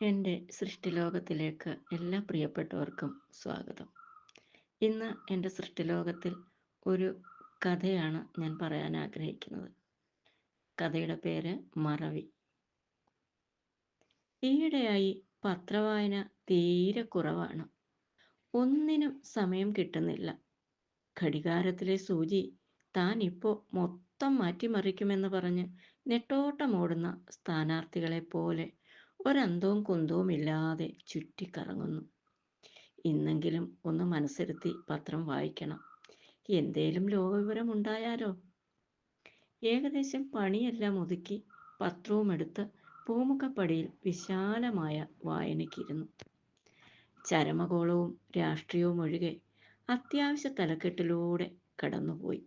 എന്റെ സൃഷ്ടിലോകത്തിലേക്ക് എല്ലാ പ്രിയപ്പെട്ടവർക്കും സ്വാഗതം. ഇന്ന് എന്റെ സൃഷ്ടിലോകത്തിൽ ഒരു കഥയാണ് ഞാൻ പറയാൻ ആഗ്രഹിക്കുന്നത്. കഥയുടെ പേര് മറവി. ഈയിടെയായി പത്രവായന തീരെ കുറവാണ്. ഒന്നിനും സമയം കിട്ടുന്നില്ല. ഘടികാരത്തിലെ സൂചി താൻ ഇപ്പോൾ മൊത്തം മാറ്റിമറിക്കുമെന്ന് പറഞ്ഞ് നെട്ടോട്ടമോടുന്ന സ്ഥാനാർത്ഥികളെ പോലെ ഒരന്തവും കുന്തവും ഇല്ലാതെ ചുറ്റിക്കറങ്ങുന്നു. ഇന്നെങ്കിലും ഒന്ന് മനസ്സിരുത്തി പത്രം വായിക്കണം. എന്തേലും ലോകവിവരം ഉണ്ടായാലോ ഏകദേശം പണിയെല്ലാം ഒതുക്കി പത്രവും എടുത്ത് പൂമുഖപ്പടിയിൽ വിശാലമായ വായനയ്ക്കിരുന്നു. ചരമകോളവും രാഷ്ട്രീയവും ഒഴികെ അത്യാവശ്യ തലക്കെട്ടിലൂടെ കടന്നുപോയി.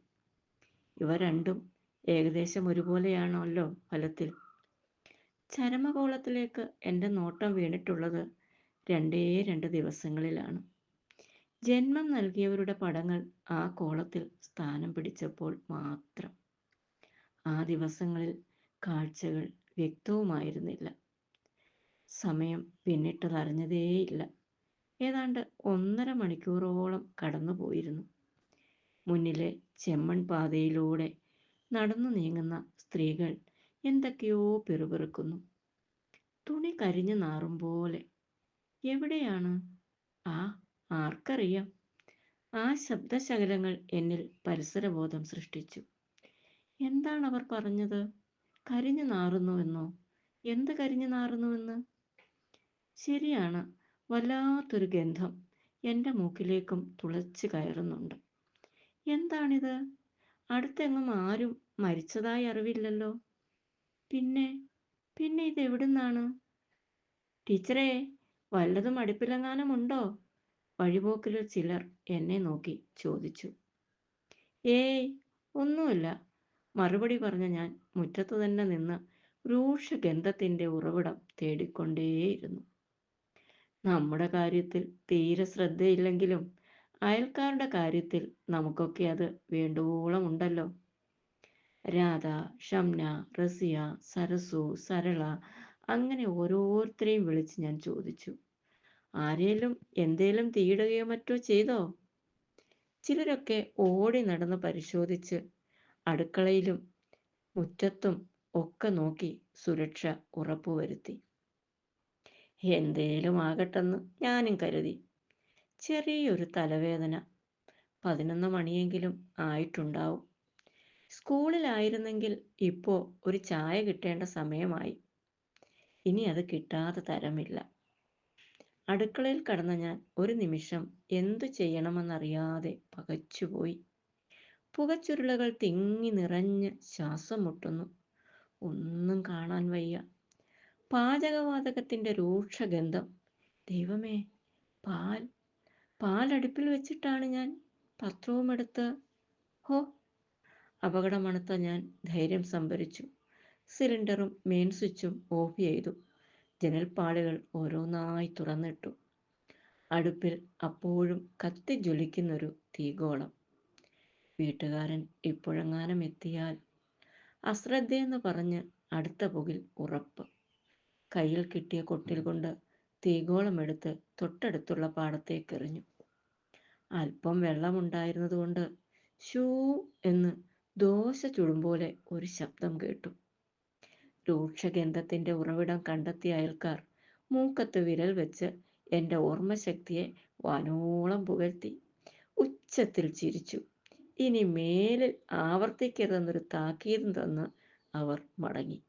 ഇവ രണ്ടും ഏകദേശം ഒരുപോലെയാണല്ലോ ഫലത്തിൽ. ചരമകോളത്തിലേക്ക് എന്റെ നോട്ടം വീണിട്ടുള്ളത് രണ്ടേ രണ്ട് ദിവസങ്ങളിലാണ്. ജന്മം നൽകിയവരുടെ പടങ്ങൾ ആ കോളത്തിൽ സ്ഥാനം പിടിച്ചപ്പോൾ മാത്രം. ആ ദിവസങ്ങളിൽ കാഴ്ചകൾ വ്യക്തവുമായിരുന്നില്ല. സമയം പിന്നിട്ടതറിഞ്ഞതേയില്ല. ഏതാണ്ട് ഒന്നര മണിക്കൂറോളം കടന്നുപോയിരുന്നു. മുന്നിലെ ചെമ്മൺ പാതയിലൂടെ നടന്നു നീങ്ങുന്ന സ്ത്രീകൾ എന്തൊക്കെയോ പിറുപിറുക്കുന്നു. തുണി കരിഞ്ഞു നാറും പോലെ എവിടെയാണ്? ആ ആർക്കറിയാം. ആ ശബ്ദശകലങ്ങൾ എന്നിൽ പരിസരബോധം സൃഷ്ടിച്ചു. എന്താണ് അവർ പറഞ്ഞത്? കരിഞ്ഞു നാറുന്നുവെന്നോ? എന്ത് കരിഞ്ഞു നാറുന്നുവെന്ന്? ശരിയാണ്. വല്ലാത്തൊരു ഗന്ധം എന്റെ മൂക്കിലേക്കും തുളച്ചു കയറുന്നുണ്ട്. എന്താണിത്? അടുത്തെങ്ങും ആരും മരിച്ചതായി അറിവില്ലല്ലോ. പിന്നെ പിന്നെ ഇത് എവിടുന്നാണ്? ടീച്ചറെ വല്ലതും അടുപ്പിലെങ്ങാനും ഉണ്ടോ വഴിപോക്കിൽ ചിലർ എന്നെ നോക്കി ചോദിച്ചു. ഏയ് ഒന്നുമില്ല. മറുപടി പറഞ്ഞ ഞാൻ മുറ്റത്തു തന്നെ നിന്ന് രൂക്ഷ ഗന്ധത്തിന്റെ ഉറവിടം തേടിക്കൊണ്ടേയിരുന്നു. നമ്മുടെ കാര്യത്തിൽ തീരെ ശ്രദ്ധയില്ലെങ്കിലും അയൽക്കാരുടെ കാര്യത്തിൽ നമുക്കൊക്കെ അത് വേണ്ടുവോളം ഉണ്ടല്ലോ. രാധ ഷംന റസിയ സരസു സരള അങ്ങനെ ഓരോരുത്തരെയും വിളിച്ച് ഞാൻ ചോദിച്ചു. ആരേലും എന്തേലും തീയിടുകയോ മറ്റോ ചെയ്തോ? ചിലരൊക്കെ ഓടി നടന്ന് പരിശോധിച്ച് അടുക്കളയിലും മുറ്റത്തും ഒക്കെ നോക്കി സുരക്ഷ ഉറപ്പുവരുത്തി. എന്തേലും ആകട്ടെന്ന് ഞാനും കരുതി. ചെറിയൊരു തലവേദന. പതിനൊന്ന് മണിയെങ്കിലും ആയിട്ടുണ്ടാവും. സ്കൂളിലായിരുന്നെങ്കിൽ ഇപ്പോ ഒരു ചായ കിട്ടേണ്ട സമയമായി. ഇനി അത് കിട്ടാതെ തരമില്ല. അടുക്കളയിൽ കടന്ന ഞാൻ ഒരു നിമിഷം എന്തു ചെയ്യണമെന്നറിയാതെ പകച്ചുപോയി പുകച്ചുരുളകൾ തിങ്ങി നിറഞ്ഞ് ശ്വാസം മുട്ടുന്നു. ഒന്നും കാണാൻ വയ്യ. പാചകവാതകത്തിന്റെ രൂക്ഷഗന്ധം. ദൈവമേ പാൽ. പാലടുപ്പിൽ വെച്ചിട്ടാണ് ഞാൻ പത്രവും എടുത്ത് ഹോ അപകടമണത്ത ഞാൻ ധൈര്യം സംഭരിച്ചു. സിലിണ്ടറും മെയിൻ സ്വിച്ചും ഓഫ് ചെയ്തു. ജനൽപ്പാളികൾ ഓരോന്നായി തുറന്നിട്ടു. അടുപ്പിൽ അപ്പോഴും കത്തി ജ്വലിക്കുന്നൊരു തീഗോളം വീട്ടുകാരൻ ഇപ്പോഴെങ്ങാനും എത്തിയാൽ അശ്രദ്ധയെന്ന് പറഞ്ഞ് അടുത്ത പുകിൽ ഉറപ്പ്. കയ്യിൽ കിട്ടിയ കൊട്ടിൽ കൊണ്ട് തീഗോളം എടുത്ത് തൊട്ടടുത്തുള്ള പാടത്തേക്ക് എറിഞ്ഞു അല്പം വെള്ളമുണ്ടായിരുന്നതുകൊണ്ട് ഷൂ എന്ന് ദോശ ചുടും പോലെ ഒരു ശബ്ദം കേട്ടു. രൂക്ഷഗന്ധത്തിന്റെ ഉറവിടം കണ്ടെത്തിയ അയൽക്കാർ മൂക്കത്ത് വിരൽ വെച്ച് എന്റെ ഓർമ്മശക്തിയെ വാനോളം പുകഴ്ത്തി. ഉച്ചത്തിൽ ചിരിച്ചു. ഇനി മേലിൽ ആവർത്തിക്കരുതെന്നൊരു താക്കീതും തന്ന് അവർ മടങ്ങി.